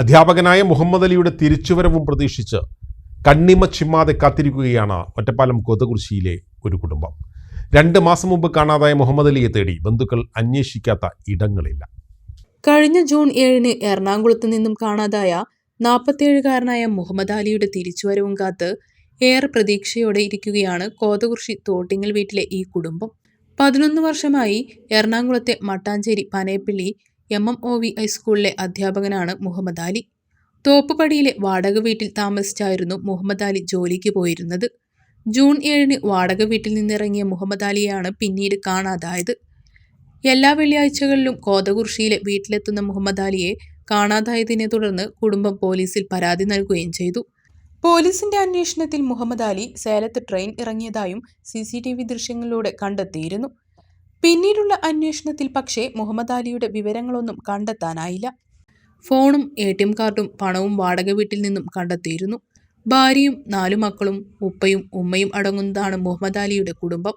അധ്യാപകനായ മുഹമ്മദ് അലിയുടെ തിരിച്ചുവരവും പ്രതീക്ഷിച്ച് കണ്ണിമ ചിമ്മാതെ കാത്തിരിക്കുകയാണ് ഒറ്റപ്പാലം കൊതകുറിശിയിലെ ഒരു കുടുംബം. രണ്ട് മാസം മുമ്പ് കാണാതായ മുഹമ്മദ് അലിയെ തേടി ബന്ധുക്കൾ അന്വേഷിക്കാത്ത ഇടങ്ങളില്ല. കഴിഞ്ഞ ജൂൺ ഏഴിന് എറണാകുളത്ത് നിന്നും കാണാതായ നാൽപ്പത്തിയേഴുകാരനായ മുഹമ്മദ് അലിയുടെ തിരിച്ചുവരവും കാത്ത് ഏറെ പ്രതീക്ഷയോടെ ഇരിക്കുകയാണ് കോതകുർശി തോട്ടിങ്ങൽ വീട്ടിലെ ഈ കുടുംബം. പതിനൊന്ന് വർഷമായി എറണാകുളത്തെ Mattancherry Panayappilly M M O V ഹൈസ്കൂളിലെ അധ്യാപകനാണ് മുഹമ്മദ് അലി തോപ്പുപടിയിലെ വാടക വീട്ടിൽ താമസിച്ചായിരുന്നു മുഹമ്മദ് അലി ജോലിക്ക് പോയിരുന്നത്. ജൂൺ ഏഴിന് വാടക വീട്ടിൽ നിന്നിറങ്ങിയ മുഹമ്മദ് അലിയാണ് പിന്നീട് കാണാതായത്. എല്ലാ വെള്ളിയാഴ്ചകളിലും കോതകുർഷിയിലെ വീട്ടിലെത്തുന്ന മുഹമ്മദ് അലിയെ കാണാതായതിനെ തുടർന്ന് കുടുംബം പോലീസിൽ പരാതി നൽകുകയും ചെയ്തു. പോലീസിന്റെ അന്വേഷണത്തിൽ മുഹമ്മദ് അലി സേലത്ത് ട്രെയിൻ ഇറങ്ങിയതായും സി സി ടി വി ദൃശ്യങ്ങളിലൂടെ കണ്ടെത്തിയിരുന്നു. പിന്നീടുള്ള അന്വേഷണത്തിൽ പക്ഷേ മുഹമ്മദ് അലിയുടെ വിവരങ്ങളൊന്നും കണ്ടെത്താനായില്ല. ഫോണും എ ടി എം കാർഡും പണവും വാടക വീട്ടിൽ നിന്നും കണ്ടെത്തിയിരുന്നു. ഭാര്യയും നാലു മക്കളും ഉപ്പയും ഉമ്മയും അടങ്ങുന്നതാണ് മുഹമ്മദ് അലിയുടെ കുടുംബം.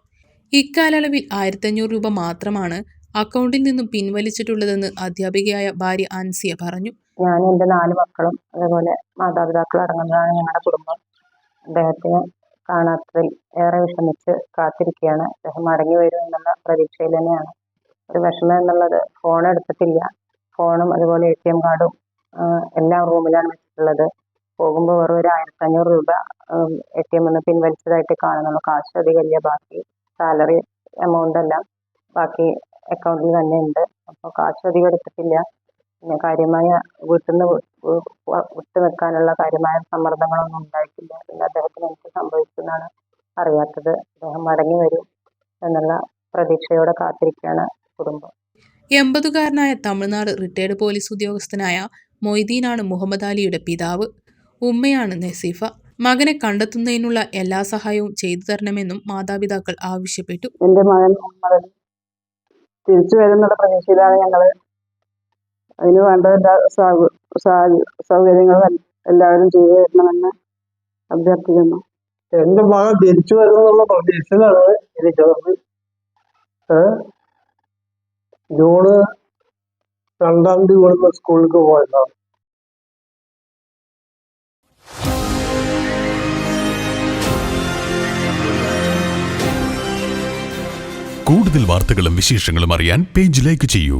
ഇക്കാലയളവിൽ ആയിരത്തഞ്ഞൂറ് രൂപ മാത്രമാണ് അക്കൗണ്ടിൽ നിന്നും പിൻവലിച്ചിട്ടുള്ളതെന്ന് അധ്യാപികയായ ഭാര്യ അൻസിയ പറഞ്ഞു. ഞാൻ എന്റെ നാല് മക്കളും അതേപോലെ മാതാപിതാക്കളും അടങ്ങുന്നതാണ് ഞങ്ങളുടെ കുടുംബം. അദ്ദേഹത്തിനെ കാണാത്തതിൽ ഏറെ വിഷമിച്ച് കാത്തിരിക്കുകയാണ്. അദ്ദേഹം മടങ്ങി വരും എന്നുള്ള പ്രതീക്ഷയിൽ തന്നെയാണ്. ഒരു വിഷമം എന്നുള്ളത് ഫോൺ എടുത്തിട്ടില്ല. ഫോണും അതുപോലെ എ ടി എം കാർഡും എല്ലാം റൂമിലാണ് വെച്ചിട്ടുള്ളത്. പോകുമ്പോൾ വെറും ഒരു ആയിരത്തി അഞ്ഞൂറ് രൂപ എ ടി എമ്മിൽ നിന്ന് പിൻവലിച്ചതായിട്ട് കാണുന്നുള്ളൂ കാശ് അധികമില്ല ബാക്കി സാലറി എമൗണ്ട് എല്ലാം ബാക്കി അക്കൗണ്ടിൽ തന്നെ ഉണ്ട്. അപ്പോൾ കാശ് അധികം എടുത്തിട്ടില്ല. പിന്നെ കാര്യമായ വീട്ടിൽ നിന്ന് വിട്ടു നിൽക്കാനുള്ള കാര്യമായ സമ്മർദ്ദങ്ങളൊന്നും ഉണ്ടായിട്ടില്ല. പിന്നെ അദ്ദേഹത്തിന് എന്ത് സംഭവിച്ചെന്നാണ് അറിയാത്തത്. അദ്ദേഹം മടങ്ങി വരും എന്നുള്ള പ്രതീക്ഷയോടെ കാത്തിരിക്കുകയാണ് കുടുംബം. എൺപതുകാരനായ തമിഴ്നാട് റിട്ടയർഡ് പോലീസ് ഉദ്യോഗസ്ഥനായ മൊയ്തീനാണ് മുഹമ്മദ് അലിയുടെ പിതാവ്. ഉമ്മയാണ് നസീഫ. മകനെ കണ്ടെത്തുന്നതിനുള്ള എല്ലാ സഹായവും ചെയ്തു തരണമെന്നും മാതാപിതാക്കൾ ആവശ്യപ്പെട്ടു. എന്റെ മകൻ തിരിച്ചു വരുന്നുള്ള പ്രതീക്ഷയിലാണ് ഞങ്ങൾ അതിന് വേണ്ട എല്ലാ സൗകര്യങ്ങളും എല്ലാവരും ചെയ്തു തരണമെന്ന് അഭ്യർത്ഥിക്കുന്നു. എന്റെ മകൻ തിരിച്ചു വരുന്നുള്ള പ്രതീക്ഷയിലാണ് ഇരിക്കുന്നത്? ജൂണ് രണ്ടാം തീയതി ഇവിടുന്ന് സ്കൂളിലേക്ക് പോയതാണ് കൂടുതൽ വാർത്തകളും വിശേഷങ്ങളും അറിയാൻ പേജ് ലൈക്ക് ചെയ്യൂ.